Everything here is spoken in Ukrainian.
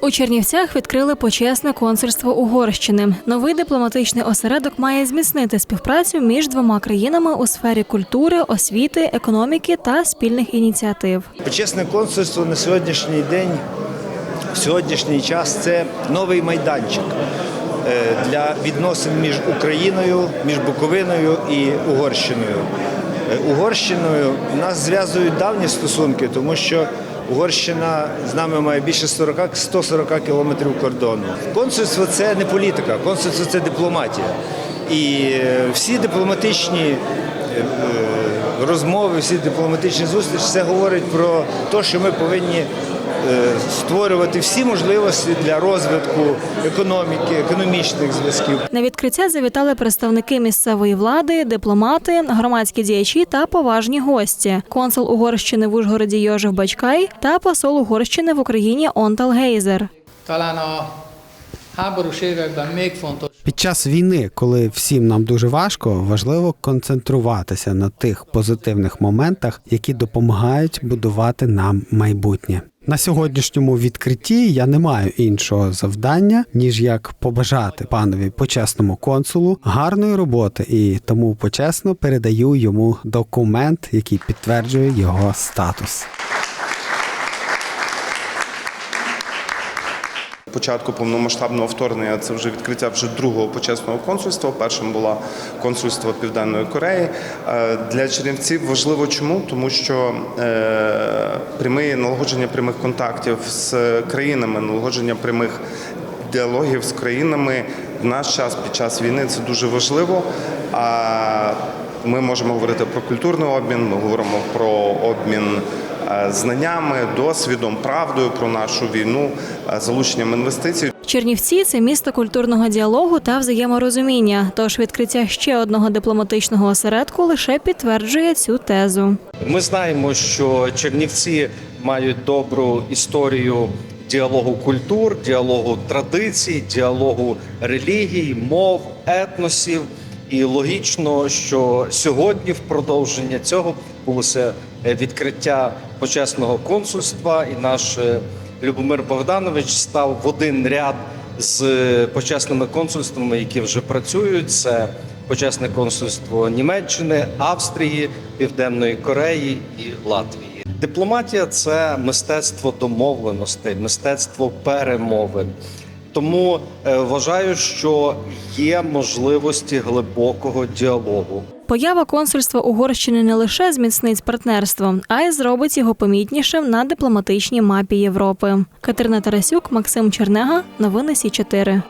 У Чернівцях відкрили почесне консульство Угорщини. Новий дипломатичний осередок має зміцнити співпрацю між двома країнами у сфері культури, освіти, економіки та спільних ініціатив. Почесне консульство на сьогоднішній день, в сьогоднішній час це новий майданчик е, для відносин між Україною, між Буковиною і Угорщиною. Е, Угорщиною нас зв'язують давні стосунки, тому що Угорщина з нами має більше 40, 140 кілометрів кордону. Консульство це не політика, консульство це дипломатія. І е, всі дипломатичні е, е, розмови, всі дипломатичні зустрічі, це говорить про те, що ми повинні створювати всі можливості для розвитку економіки, економічних зв'язків. На відкриття завітали представники місцевої влади, дипломати, громадські діячі та поважні гості. Консул Угорщини в Ужгороді Йожев Бачкай та посол Угорщини в Україні Онтал Гейзер. Під час війни, коли всім нам дуже важко, важливо концентруватися на тих позитивних моментах, які допомагають будувати нам майбутнє. На сьогоднішньому відкритті я не маю іншого завдання, ніж як побажати панові почесному консулу гарної роботи, і тому почесно передаю йому документ, який підтверджує його статус. Початку повномасштабного вторгнення це вже відкриття вже другого почесного консульства. Першим було консульство Південної Кореї. Е, Для чернівців важливо чому? Тому що е, пряме налагодження прямих контактів з країнами, налагодження прямих діалогів з країнами в наш час під час війни це дуже важливо. А ми можемо говорити про культурний обмін, ми говоримо про обмін знаннями, досвідом, правдою про нашу війну, е, залученням інвестицій. Чернівці це місто культурного діалогу та взаєморозуміння. Тож відкриття ще одного дипломатичного осередку лише підтверджує цю тезу. Ми знаємо, що Чернівці мають добру історію діалогу культур, діалогу традицій, діалогу релігій, мов, етносів. І логічно, що сьогодні, в продовження цього, відбулося е, відкриття почесного консульства, і наш е, Любомир Богданович став в один ряд з е, почесними консульствами, які вже працюють. Це почесне консульство Німеччини, Австрії, Південної Кореї і Латвії. Дипломатія це мистецтво домовленостей, мистецтво перемовин. Тому е, вважаю, що є можливості глибокого діалогу. Поява консульства Угорщини не лише зміцнить партнерство, а й зробить його помітнішим на дипломатичній мапі Європи. Катерина Тарасюк, Максим Чернега, новини Сі 4